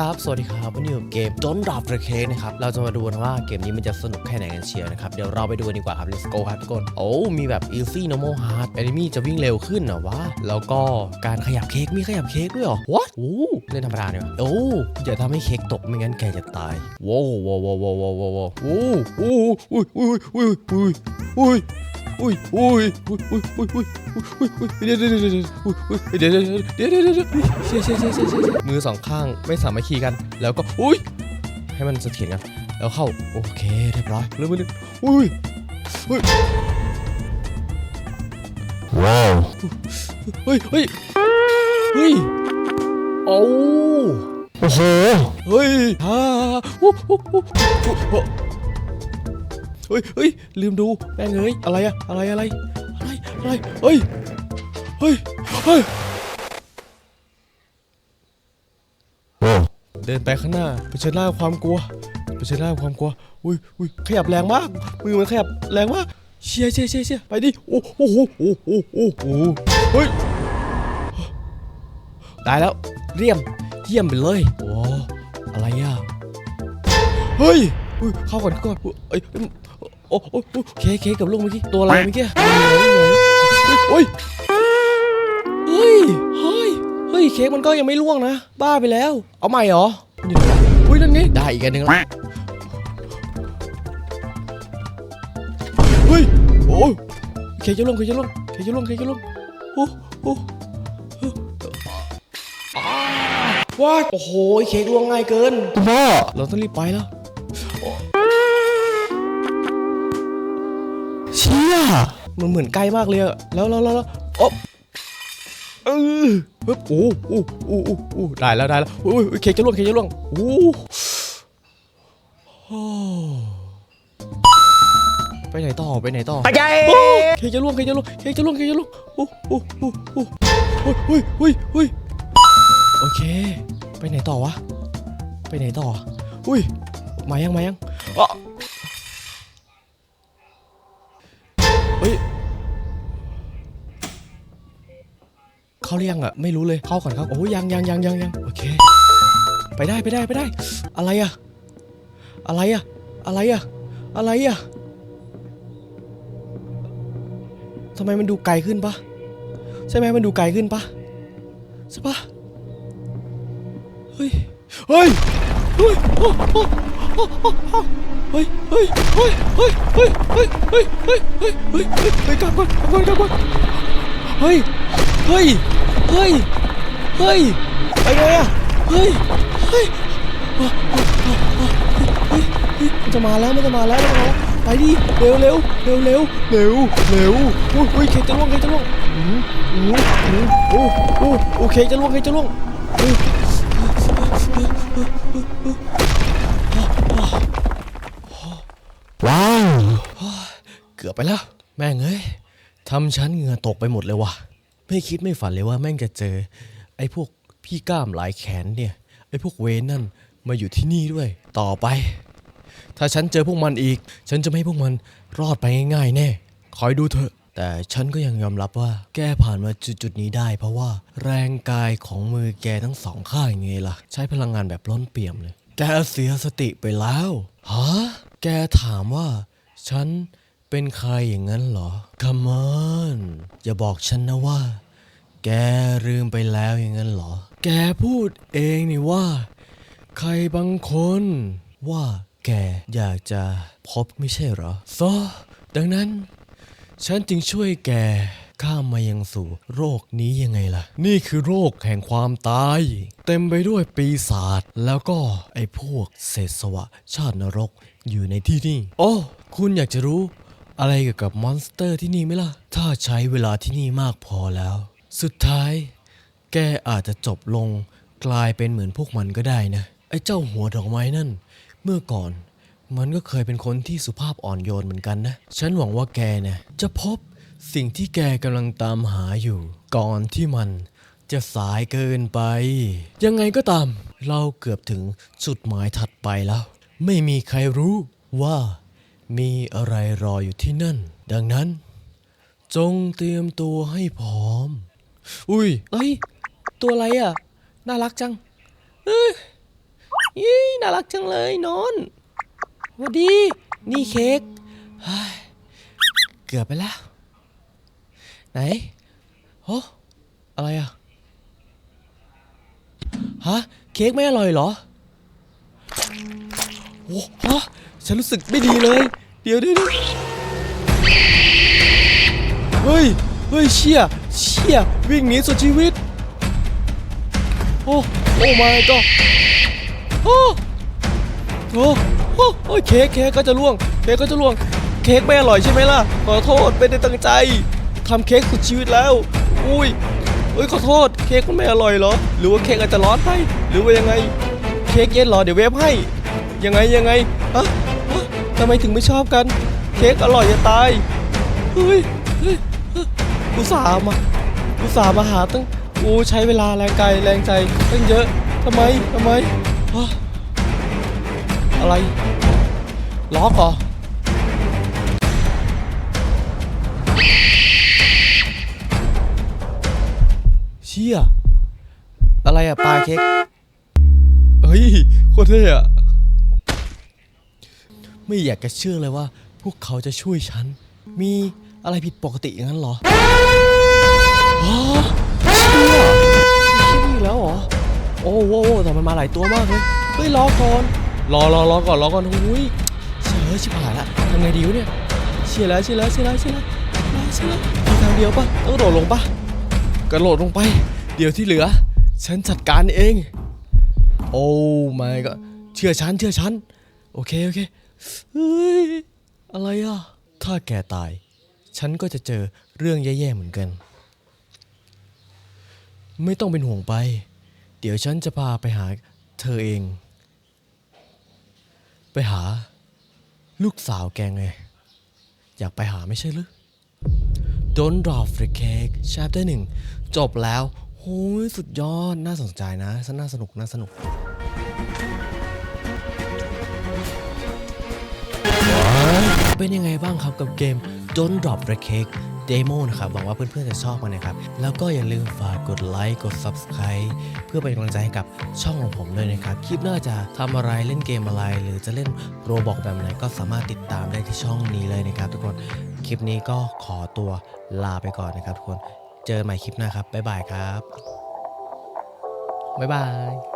ครับ สวัสดีครับ วันนี้อยู่เกมจนดับเรเคนะครับ เราจะมาดูกันว่าเกมนี้มันจะสนุกแค่ไหนกันเชียวนะครับ เดี๋ยวเราไปดูกันดีกว่าครับ let's go ครับทุกคน โอ้ มีแบบ easy normal hard enemy จะวิ่งเร็วขึ้นเหรอวะ แล้วก็การขยับเค้ก มีขยับเค้กด้วยเหรอ what โอ้เล่นธรรมดาเนี่ยโอ้ อย่าทำให้เค้กตกไม่งั้นแกจะตายว้าวว้าวว้าวว้าวว้าวว้าวว้าวโอ้โอ้อุ้ยอุ้ยอุ้ยอุ้ยอุ้ย อุ้ยอุ้ยอุ้ยอุ้ยอุ้ยอุ้ยอุ้ยอุ้ยเดี๋ยวเดี๋ยวเดี๋ยวเดี๋ยวอุ้ยเดี๋ยวเดี๋ยวเดี๋ยวเดี๋ยวเดี๋ยวเดี๋ยวเชี่ยเชี่ยเชี่ยเชี่ยเชี่ยมือสองข้างไม่สามัคคีกัน แล้วก็อุ้ยให้มันเสถียรกันแล้วเข้าโอเคเรียบร้อยเริ่มเลยอุ้ยอุ้ยว้าวเฮ้ยเฮ้ยเฮ้ยโอ้โอ้โหเฮ้ยฮ่าโอ้โหโอ้โห เฮ้ยเฮ้ยลืมดูแม่งเอ้ยอะไรอะอะไรอะไรอะไรอะไรเฮ้ยเฮ้ยเฮ้ยเดินไปข้างหน้าเผชิญหน้าความกลัวเผชิญหน้าความกลัวอุ้ยอุ้ยขยับแรงมากมือมันขยับแรงมากเชียเชียเชียเชียไปดิโอ้โหโอ้โหโอ้โหโอ้โหเฮ้ยได้แล้วเรียมเยี่ยมไปเลยโอ้อะไรอะเฮ้ยอุ้ยเข้าก่อนเข้าก่อนเอ้ยเอ้ย โอ้โอ้โอ้เคเคกับลูกเมื่อกี้ตัวอะไรเมื่อกี้เฮ้ยเฮ้ยเฮ้ยเฮ้ยเค้กมันก็ยังไม่ล่วงนะ บ้าไปแล้ว เอาใหม่เหรออยู่ไหนวะอุ้ยนั่นไงได้อีกอันหนึ่งแล้วเฮ้ยโอ้ยเค้กจะล่วงเค้กจะล่วงเค้กจะล่วงเค้กจะล่วงโอ้โอ้โอ้อ้าวว้าโอ้โหเค้กล่วงง่ายเกินคุณพ่อเราต้องรีบไปแล้ว ชี่ยมันเหมือนใกล้มากเลยอะแล้วแล้วแล้วแล้วโอ๊บเออปึ๊บโอ้โอ้โอ้โอ้โอ้ได้แล้วได้แล้วโอ้ยเค้กจะล่วงเค้กจะล่วงโอ้โอ้ไปไหนต่อไปไหนต่อไปใจโอ้เค้กจะล่วงเค้กจะล่วงเค้กจะล่วงเค้กจะล่วงโอ้โอ้โอ้โอ้โอ้ยเฮ้ยเฮ้ยเฮ้ยโอเค ไปไหนต่อวะ ไปไหนต่อ อุ้ย มายังมายังอ๋อ เข้าหรือยังอะไม่รู้เลยเข้าก่อนครับโอ้ยยังยังยังยังยังโอเค ไปได้ไปได้ไปได้ อะไรอะอะไรอะอะไรอะอะไรอะทำไมมันดูไกลขึ้นปะใช่ไหมมันดูไกลขึ้นปะใช่ปะเฮ้ยเฮ้ยเฮ้ยโอ้โอ้โอ้โอ้โอ้เฮ้ยเฮ้ยเฮ้ยเฮ้ยเฮ้ยเฮ้ยเฮ้ยเฮ้ยเฮ้ยเฮ้ยเฮ้ยเฮ้ยกลับก่อนกลับก่อนกลับก่อนเฮ้ย เฮ้ย เฮ้ย เฮ้ย ไปไงอะเฮ้ยเฮ้ยเฮ้ย เฮ้ยมันจะมาแล้วมันจะมาแล้วมันจะมาแล้วไปดิเร็วเร็วเร็วเร็วเร็วเร็วโอ้ยโอ้ยเคกจะล่วงเคกจะล่วงอืออืออือโอ้โอ้โอเคจะล่วงเคกจะล่วงอือว้าวเกือบไปแล้ว แม่งเอ้ยทำฉันเหงื่อตกไปหมดเลยว่ะ ไม่คิดไม่ฝันเลยว่าแม่งจะเจอ ไอ้พวกพี่กล้ามหลายแขนเนี่ย ไอ้พวกเวนนั่นมาอยู่ที่นี่ด้วย ต่อไป ถ้าฉันเจอพวกมันอีก ฉันจะไม่ให้พวกมันรอดไปง่ายๆแน่ คอยดูเถอะ แต่ฉันก็ยังยอมรับว่าแกผ่านมาจุดๆนี้ได้ เพราะว่าแรงกายของมือแกทั้งสองข้างไงล่ะ ใช้พลังงานแบบล้นเปี่ยมเลย แกเสียสติไปแล้ว ฮะ แกถามว่า ฉัน เป็นใครอย่างนั้นเหรอ Come on อย่าบอกฉันนะว่า แกลืมไปแล้วอย่างนั้นเหรอ แกพูดเองนี่ว่า ใครบางคนว่าแกอยากจะพบไม่ใช่เหรอซอดังนั้น ฉันจึงช่วยแกข้ามมายังสู่โรคนี้ยังไงล่ะ นี่คือโรคแห่งความตาย เต็มไปด้วยปีศาจแล้วก็ไอ้พวกเศษสวะชาตินรกอยู่ในที่นี่ โอ้ คุณอยากจะรู้ อะไรเกี่ยวกับมอนสเตอร์ที่นี่ไหมล่ะ ถ้าใช้เวลาที่นี่มากพอแล้ว สุดท้าย แกอาจจะจบลงกลายเป็นเหมือนพวกมันก็ได้นะ ไอ้เจ้าหัวดอกไม้นั่น เมื่อก่อนมันก็เคยเป็นคนที่สุภาพอ่อนโยนเหมือนกันนะ ฉันหวังว่าแกเนี่ยจะพบสิ่งที่แกกำลังตามหาอยู่ ก่อนที่มันจะสายเกินไป ยังไงก็ตาม เราเกือบถึงจุดหมายถัดไปแล้ว ไม่มีใครรู้ว่า มีอะไรรออยู่ที่นั่น ดังนั้น จงเตรียมตัวให้พร้อม อุ้ย เอ้ย ตัวอะไรอะ น่ารักจังเอ้ยยี่น่ารักจังเลยนอนสวัสดี นี่เค้กเฮ้ยเกือบไปแล้ว ไหนโอ้อะไรอะ ฮะ เค้กไม่อร่อยเหรอ โอ้ฮะฉันรู้สึกไม่ดีเลย เดี๋ยวเดี๋ยวเดี๋ยเฮ้ย เฮ้ยเชี่ยเชี่ยวิ่งหนีสุดชีวิต โอ้โอ้ my god โอ้โอ้โอ้โอ้เค้กเค้กก็จะล่วง เค้กก็จะล่วง เค้กไม่อร่อยใช่ไหมล่ะ ขอโทษไม่ได้ตั้งใจทำเค้กสุดชีวิตแล้ว อุ้ยเอ้ยขอโทษ เค้กมันไม่อร่อยเหรอ หรือว่าเค้กอาจจะร้อนไป หรือว่ายังไง เค้กเย็นหรอ เดี๋ยวเวฟให้ ยังไงยังไงฮะฮะทำไมถึงไม่ชอบกัน เค้กอร่อยจะตายเฮ้ยเฮ้ยอุตส่าห์มาอุตส่าห์มาหาตั้งโอ้ใช้เวลาแรงกายแรงใจตั้งเยอะทำไมทำไมฮะอะไรล็อกเหรอเชี่ยอะไรอะปลาเค้กเฮ้ยโคตรเท่อะ ไม่อยากจะเชื่อเลยว่า พวกเขาจะช่วยฉัน มีอะไรผิดปกติอย่างนั้นเหรออ๋อเชี่ยเชี่ยนี่อีกแล้วเหรอ โอ้โหแต่มันมาหลายตัวมากเลย เฮ้ยรอก่อน รอรอรอก่อนรอก่อนหุ้ยเชี่ยเฮ้ยชิบหายละทำไงดีวะเนี่ย เชี่ยแล้วเชี่ยแล้วเชี่ยแล้วเชี่ยแล้วเชี่ยแล้วมีทางเดียวปะต้องโดดลงปะกระโดดลงไป เดี๋ยวที่เหลือ ฉันจัดการเอง โอ้ my god เชื่อฉันเชื่อฉัน โอเคโอเค เฮ้ย อะไรอะ ถ้าแกตาย ฉันก็จะเจอเรื่องแย่ๆเหมือนกัน ไม่ต้องเป็นห่วงไป เดี๋ยวฉันจะพาไปหาเธอเอง ไปหา ลูกสาวแกไง อยากไปหาไม่ใช่หรือ Don't drop the cake chapter หนึ่งจบแล้วโอ้ยสุดยอด น่าสนใจนะน่าสนุก น่าสนุก เป็นยังไงบ้างครับกับเกม Don't Drop the Cake Demo นะครับหวังว่าเพื่อนๆจะชอบมันนะครับ แล้วก็อย่าลืมฝากกดไลค์กด Subscribe เพื่อเป็นกำลังใจให้กับช่องของผมด้วยนะครับ คลิปหน้าจะทำอะไรเล่นเกมอะไร หรือจะเล่นโรบอกแบบไหนก็สามารถติดตามได้ที่ช่องนี้เลยนะครับ ทุกคนคลิปนี้ก็ขอตัวลาไปก่อนนะครับ ทุกคนเจอกันใหม่คลิปหน้าครับบ๊ายบายครับบ๊ายบาย